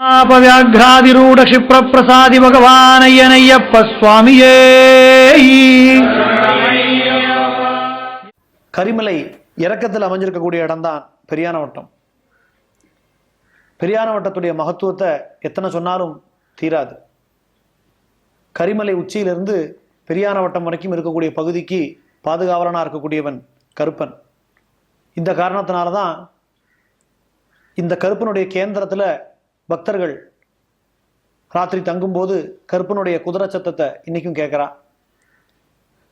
ஆபவியாகிராதிரூட க்ஷிப்ரப்பிரசாதி பகவானையனையப்ப சுவாமியே. கரிமலை இறக்கத்தில் அமைஞ்சிருக்கக்கூடிய இடம்தான் பெரியான வட்டம். பெரியான வட்டத்துடைய மகத்துவத்தை எத்தனை சொன்னாலும் தீராது. கரிமலை உச்சியிலிருந்து பெரியான வட்டம் வரைக்கும் இருக்கக்கூடிய பகுதிக்கு பாதுகாவலனாக இருக்கக்கூடியவன் கருப்பன். இந்த காரணத்தினால தான் இந்த கருப்பனுடைய கேந்திரத்தில் பக்தர்கள் ராத்திரி தங்கும்போது கருப்பனுடைய குதிரை சத்தத்தை இன்னைக்கும் கேட்குறா.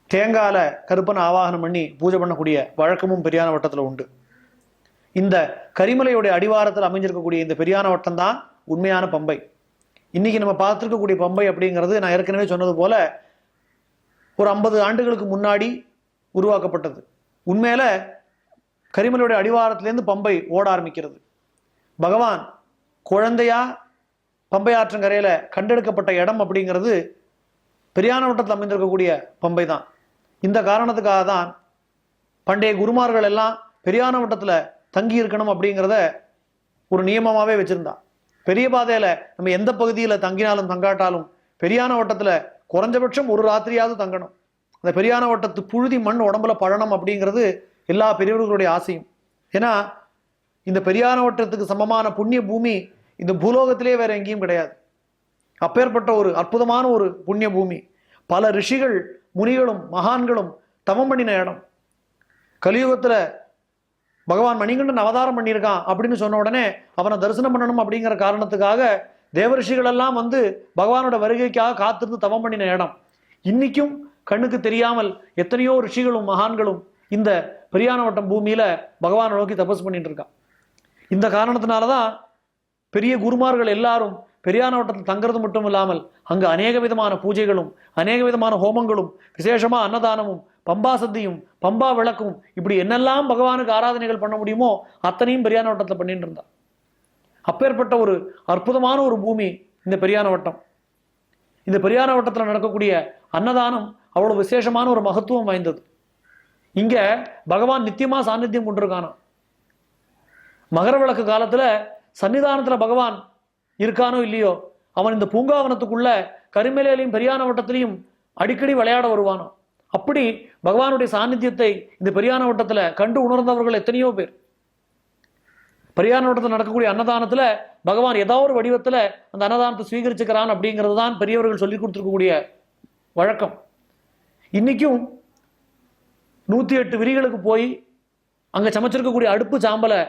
தேங்காயில் கருப்பனை ஆவாகனம் பண்ணி பூஜை பண்ணக்கூடிய வழக்கமும் பெரியான வட்டத்தில் உண்டு. இந்த கரிமலையுடைய அடிவாரத்தில் அமைஞ்சிருக்கக்கூடிய இந்த பெரியான வட்டம் தான் உண்மையான பம்பை. இன்னைக்கு நம்ம பார்த்துருக்கக்கூடிய பம்பை அப்படிங்கிறது நான் ஏற்கனவே சொன்னது போல ஒரு ஐம்பது ஆண்டுகளுக்கு முன்னாடி உருவாக்கப்பட்டது. உண்மையில கரிமலையுடைய அடிவாரத்திலேருந்து பம்பை ஓட ஆரம்பிக்கிறது. பகவான் குழந்தையா பம்பை ஆற்றங்கரையில் கண்டெடுக்கப்பட்ட இடம் அப்படிங்கிறது பெரியான வட்டத்தில் அமைந்திருக்கக்கூடிய பம்பை தான் இந்த காரணத்துக்காக தான் பண்டைய குருமார்கள் எல்லாம் பெரியான வட்டத்தில் தங்கி இருக்கணும் அப்படிங்கிறத ஒரு நியமமாகவே வச்சுருந்தான் பெரிய பாதையில் நம்ம எந்த பகுதியில் தங்கினாலும் தங்காட்டாலும் பெரியான வட்டத்தில் குறைஞ்சபட்சம் ஒரு ராத்திரியாவது தங்கணும். அந்த பெரியான வட்டத்து புழுதி மண் உடம்புல பழனம் அப்படிங்கிறது எல்லா பெரியவர்களுடைய ஆசையும். ஏன்னா இந்த பெரியான வட்டத்துக்கு சமமான புண்ணிய பூமி இந்த பூலோகத்திலே வேற எங்கேயும் கிடையாது. அப்பேற்பட்ட ஒரு அற்புதமான ஒரு புண்ணிய பூமி. பல ரிஷிகள் முனிகளும் மகான்களும் தவம் பண்ணின இடம். கலியுகத்தில் பகவான் மணிகண்டன் அவதாரம் பண்ணியிருக்கான் அப்படின்னு சொன்ன உடனே அவனை தரிசனம் பண்ணணும் அப்படிங்கிற காரணத்துக்காக தேவரிஷிகள் எல்லாம் வந்து பகவானோட வருகைக்காக காத்திருந்து தவம் பண்ணின இடம். இன்னைக்கும் கண்ணுக்கு தெரியாமல் எத்தனையோ ரிஷிகளும் மகான்களும் இந்த பெரியானவட்டம் பூமியில பகவானை நோக்கி தபஸ் பண்ணிட்டு இருக்கான். இந்த காரணத்தினால தான் பெரிய குருமார்கள் எல்லாரும் பெரியானவட்டத்தில் தங்குறது மட்டும் இல்லாமல் அங்கு அநேக விதமான பூஜைகளும் அநேக விதமான ஹோமங்களும் விசேஷமாக அன்னதானமும் பம்பா சத்தியும் பம்பா விளக்கும் இப்படி என்னெல்லாம் பகவானுக்கு ஆராதனைகள் பண்ண முடியுமோ அத்தனையும் பெரியானவட்டத்தில் பண்ணிட்டு இருந்தார். அப்பேற்பட்ட ஒரு அற்புதமான ஒரு பூமி இந்த பெரியான வட்டம் இந்த பெரியானவட்டத்தில் நடக்கக்கூடிய அன்னதானம் அவ்வளோ விசேஷமான ஒரு மகத்துவம் வாய்ந்தது. இங்கே பகவான் நித்தியமாக சாநித்தியம் கொண்டிருக்கானாம். மகர விளக்கு காலத்துல சன்னிதானத்தில் பகவான் இருக்கானோ இல்லையோ அவன் இந்த பூங்காவனத்துக்குள்ள கரிமலையிலையும் பெரியான வட்டத்திலையும் அடிக்கடி விளையாட வருவானோ? அப்படி பகவானுடைய சாநித்தியத்தை இந்த பெரியான வட்டத்தில் கண்டு உணர்ந்தவர்கள் எத்தனையோ பேர். பெரியான வட்டத்தில் நடக்கக்கூடிய அன்னதானத்துல பகவான் ஏதோ ஒரு வடிவத்துல அந்த அன்னதானத்தை சுவீகரிச்சுக்கிறான் அப்படிங்கிறது தான் பெரியவர்கள் சொல்லி கொடுத்துருக்கக்கூடிய வழக்கம். இன்னைக்கும் நூத்தி எட்டு விரிகளுக்கு போய் அங்க சமைச்சிருக்கக்கூடிய அடுப்பு சாம்பலை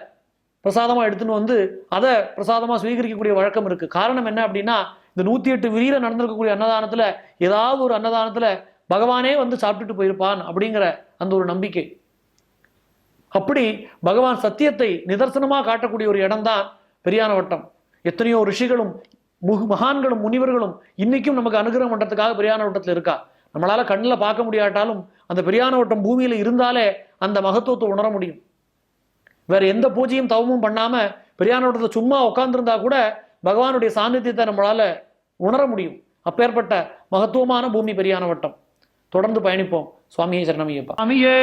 பிரசாதமா எடுத்துன்னு வந்து அதை பிரசாதமா சுவீகரிக்கக்கூடிய வழக்கம் இருக்கு. காரணம் என்ன அப்படின்னா இந்த நூத்தி எட்டு விரியில நடந்திருக்கக்கூடிய அன்னதானத்துல ஏதாவது ஒரு அன்னதானத்துல பகவானே வந்து சாப்பிட்டுட்டு போயிருப்பான் அப்படிங்கிற அந்த ஒரு நம்பிக்கை. அப்படி பகவான் சத்தியத்தை நிதர்சனமா காட்டக்கூடிய ஒரு இடம்தான் பெரியான வட்டம். எத்தனையோ ரிஷிகளும் முகு மகான்களும் முனிவர்களும் இன்னைக்கும் நமக்கு அனுகிரகம் பண்ணுறதுக்காக பெரியான வட்டத்தில் இருக்கா? நம்மளால கண்ணில் பார்க்க முடியாட்டாலும் அந்த பெரியான வட்டம் பூமியில இருந்தாலே அந்த மகத்துவத்தை உணர முடியும். வேற எந்த பூஜையும் தவமும் பண்ணாம பெரியானோட சும்மா உட்காந்துருந்தா கூட பகவானுடைய சாநித்தியத்தை நம்மளால உணர முடியும். அப்பேற்பட்ட மகத்துவமான பூமி பெரியான வட்டம். தொடர்ந்து பயணிப்போம். சுவாமியை சரணமையப்பா சுவாமியே